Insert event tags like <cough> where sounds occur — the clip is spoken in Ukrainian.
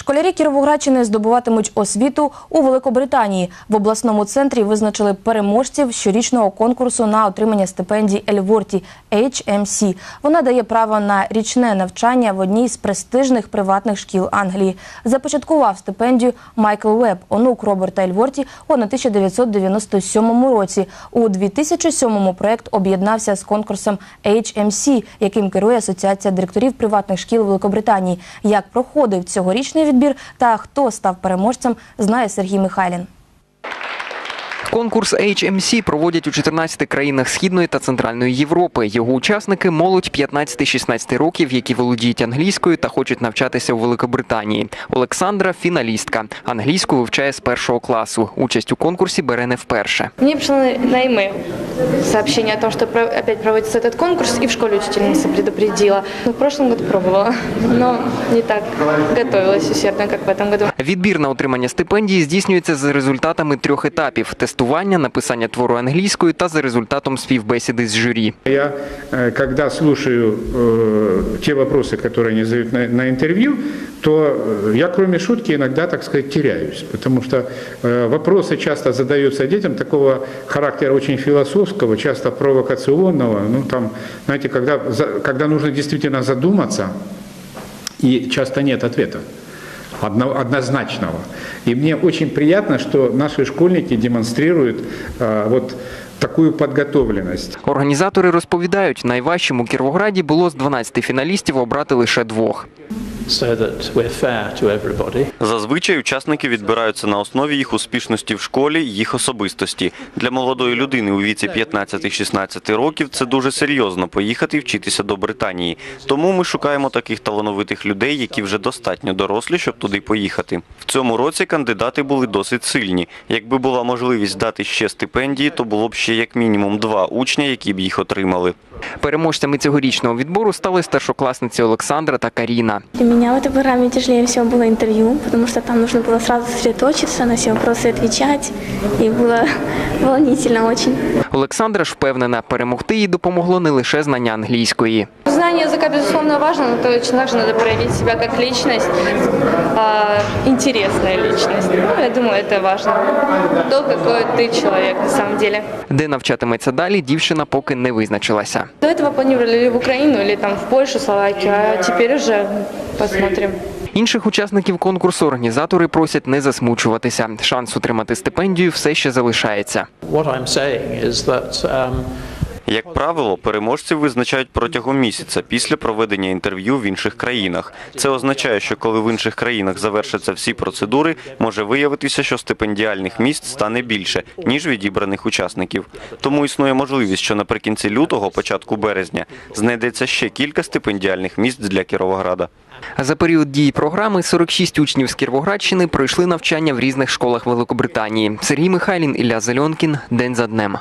Школярі Кіровоградщини здобуватимуть освіту у Великобританії. В обласному центрі визначили переможців щорічного конкурсу на отримання стипендій Ельворті HMC. Вона дає право на річне навчання в одній з престижних приватних шкіл Англії. Започаткував стипендію Майкл Веб, онук Роберта Ельворті, у 1997 році. У 2007-му проект об'єднався з конкурсом HMC, яким керує Асоціація директорів приватних шкіл Великобританії. Як проходив цьогорічний відбір та хто став переможцем, знає Сергій Михайлін. Конкурс HMC проводять у 14 країнах Східної та Центральної Європи. Його учасники молодь 15-16 років, які володіють англійською та хочуть навчатися у Великобританії. Олександра фіналістка. Англійську вивчає з першого класу. Участь у конкурсі бере не вперше. Мне пришло на e-mail сообщение о том, опять проводится этот конкурс, и в школе учительница предупредила. Ну, в прошлом году пробовала, но не так готовилась усердно, как в этом году. Відбір на отримання стипендії здійснюється за результатами трьох етапів: тестування, написання твору англійською та за результатом співбесіди з журі. Я, э, когда слушаю э, те вопросы, которые они задают на, на интервью, то э, я, кроме шутки, иногда, так сказать, теряюсь, потому что э, вопросы часто задаются детям такого характера очень философского, часто провокационного, ну там, знаете, когда, за- когда нужно действительно задуматься, и часто нет ответа одно- однозначного. И мне очень приятно, что наши школьники демонстрируют вот такую підготовленість. Організатори розповідають, найважчим у Кіровограді було з 12 фіналістів обрати лише двох. So. Зазвичай учасники відбираються на основі їх успішності в школі, їх особистості. Для молодої людини у віці 15-16 років це дуже серйозно поїхати вчитися до Британії. Тому ми шукаємо таких талановитих людей, які вже достатньо дорослі, щоб туди поїхати. В цьому році кандидати були досить сильні. Якби була можливість дати ще стипендії, то було б ще як мінімум два учня, які б їх отримали. Переможцями цьогорічного відбору стали старшокласниці Олександра та Каріна. Для меня в этой программе тяжелее всего было интервью, потому что там нужно было сразу сосредоточиться, на все вопросы отвечать, и было <laughs> волнительно очень. Олександра ж впевнена, перемогти їй допомогло не лише знання англійської. Знание языка, безусловно, важно, но точно так же надо проявить себя как личность, а, интересная личность. Ну, я думаю, это важно. То, какой ты человек на самом деле. Де навчатиметься далі, дівчина поки не визначилася. До этого планировали в Украину, или там в Польшу, Словакию, а теперь уже посмотрим. Інших учасників конкурсу організатори просять не засмучуватися. Шанс отримати стипендію все ще залишається. What I'm saying is that um, Як правило, переможців визначають протягом місяця після проведення інтерв'ю в інших країнах. Це означає, що коли в інших країнах завершаться всі процедури, може виявитися, що стипендіальних місць стане більше ніж відібраних учасників. Тому існує можливість, що наприкінці лютого, початку березня, знайдеться ще кілька стипендіальних місць для Кіровограда. За період дії програми 46 учнів з Кіровоградщини пройшли навчання в різних школах Великобританії. Сергій Михайлін, Ілля Зельонкін. День за днем.